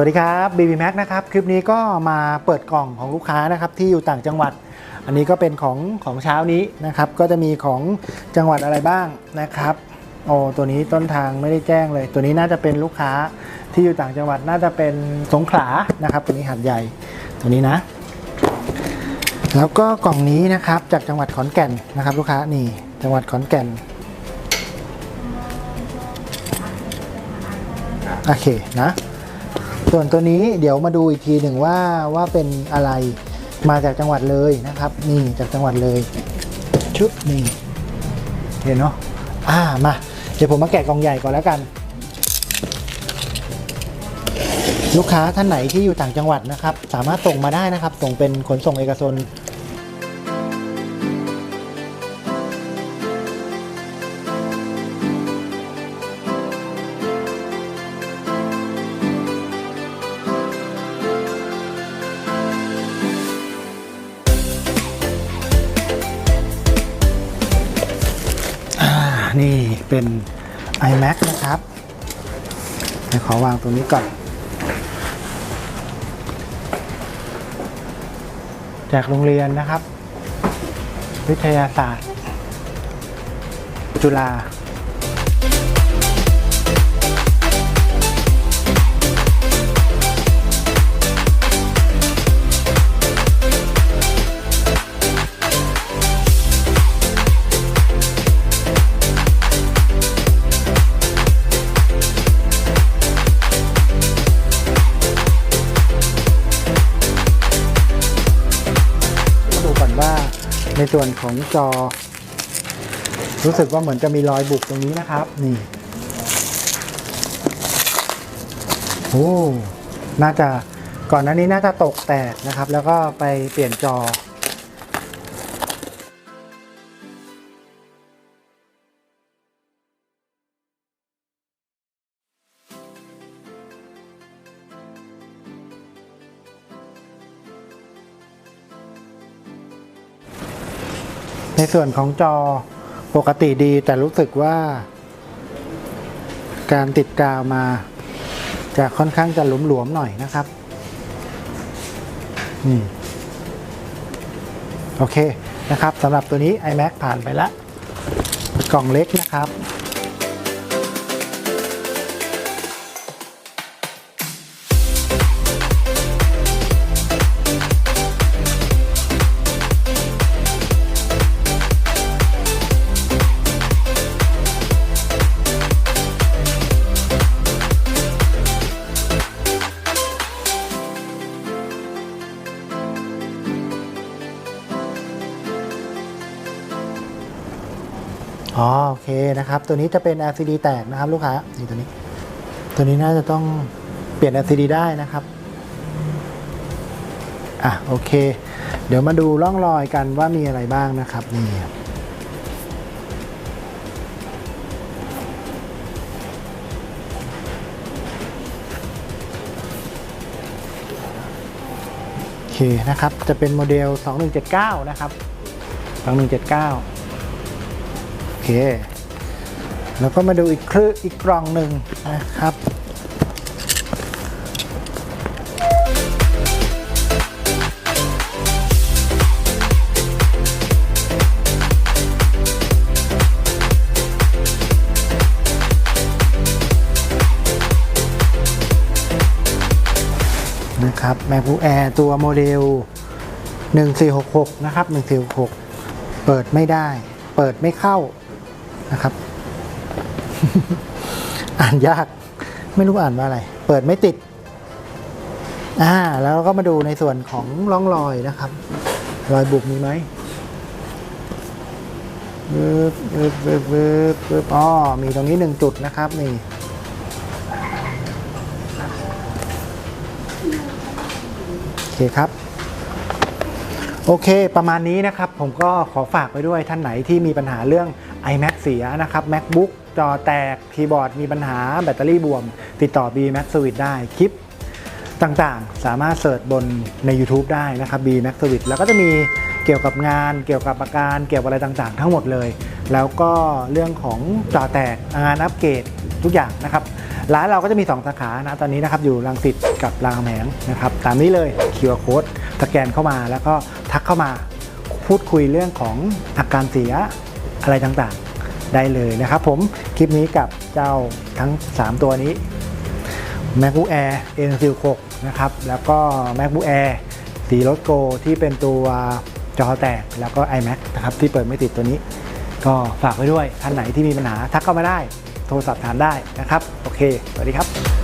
วัสดีครับ BB Max นะครับ คลิปนี้ก็มาเปิดกล่องของลูกค้านะครับที่อยู่ต่างจังหวัด อันนี้ก็เป็นของของเช้านี้นะครับ ก็จะมีของจังหวัดอะไรบ้างนะครับ โอ้ตัวนี้ต้นทางไม่ได้แจ้งเลย ตัวนี้น่าจะเป็นลูกค้าที่อยู่ต่างจังหวัดน่าจะเป็นสงขลานะครับ ตัวนี้หัดใหญ่ ตัวนี้นะ แล้วก็กล่องนี้นะครับจากจังหวัดขอนแก่นนะครับ ลูกค้านี่จังหวัดขอนแก่นโอเคนะ ส่วนตัวนี้เดี๋ยวมาดูอีกทีหนึ่งว่าว่าเป็นอะไรมาจากจังหวัดเลยนะครับ นี่จากจังหวัดเลยชุดนี่เห็นเนาะอ่ามาเดี๋ยวผมมาแกะกล่องใหญ่ก่อนแล้วกัน ลูกค้าท่านไหนที่อยู่ต่างจังหวัดนะครับ สามารถส่งมาได้นะครับ ส่งเป็นขนส่งเอกชน เป็น iMac นะครับเดี๋ยวขอวางตรงนี้ก่อน จากโรงเรียนนะครับ วิทยาศาสตร์ จุฬามา ในส่วนของจอ รู้สึกว่าเหมือนจะมีรอยบุบตรงนี้นะครับ นี่โอ้น่าจะก่อนหน้านี้น่าจะตกแตกนะครับ แล้วก็ไปเปลี่ยนจอ ในส่วนของจอปกติดีแต่รู้สึกว่า การติดกาวมาจะค่อนข้างจะหลวมๆหน่อยนะครับนี่โอเคนะครับสำหรับตัวนี้ iMac ผ่านไปละกล่องเล็กนะครับ อ๋อโอเคนะครับ ตัวนี้จะเป็น LCD แตกนะครับ ลูกค้านี่ตัวนี้ ตัวนี้น่าจะต้องเปลี่ยน LCD ได้นะครับอะโอเค เดี๋ยวมาดูร่องรอยกันว่ามีอะไรบ้างนะครับนี่โอเคนะครับ จะเป็นโมเดล 2179 นะครับ 2179 เคแล้วก็มาดูอีกคลืออีกกล่องหนึ่งนะครับ นะครับ MacBook Air ตัวโมเดล 1466 นะครับ 1466 เปิดไม่ได้ เปิดไม่เข้า นะครับ อ่านยากไม่รู้อ่านว่าอะไร เปิดไม่ติด อ่า แล้วก็มาดูในส่วนของร่องรอยนะครับ รอยบุบมีไหมเบิบเบิบเบิบเบิบเบิบอ๋อมีตรงนี้หนึ่งจุดนะครับนี่โอเคครับ โอเค ประมาณนี้นะครับ ผมก็ขอฝากไปด้วยท่านไหนที่มีปัญหาเรื่อง iMac เสียนะครับ MacBook จอแตกคีย์บอร์ดมีปัญหาแบตเตอรี่บวม ติดต่อ B Mac Service ได้คลิปต่างๆ สามารถเสิร์ชบนใน YouTube ได้นะครับ B Mac Service แล้วก็จะมีเกี่ยวกับงานเกี่ยวกับอาการเกี่ยวกับอะไรต่างๆ ทั้งหมดเลย แล้วก็เรื่องของจอแตกงานอัปเกรดทุกอย่างนะครับร้านเราก็จะมี 2 สาขานะตอนนี้นะครับอยู่รังสิตกับรามคำแหงนะครับตามนี้เลย QR Code สแกนเข้ามาแล้วก็ทักเข้ามา พูดคุยเรื่องของอาการเสีย อะไรต่างๆได้เลยนะครับผมคลิปนี้กับเจ้าทั้ง 3 ตัวนี้ MacBook Air a n s i l 6นะครับแล้วก็ MacBook Air สีรถโกที่เป็นตัวจอแตกแล้วก็ iMac นะครับที่เปิดไม่ติดตัวนี้ ก็ฝากไว้ด้วยท่านไหนที่มีปัญหาทักเข้ามาได้ โทรศัพท์ถามได้นะครับ โอเค สวัสดีครับ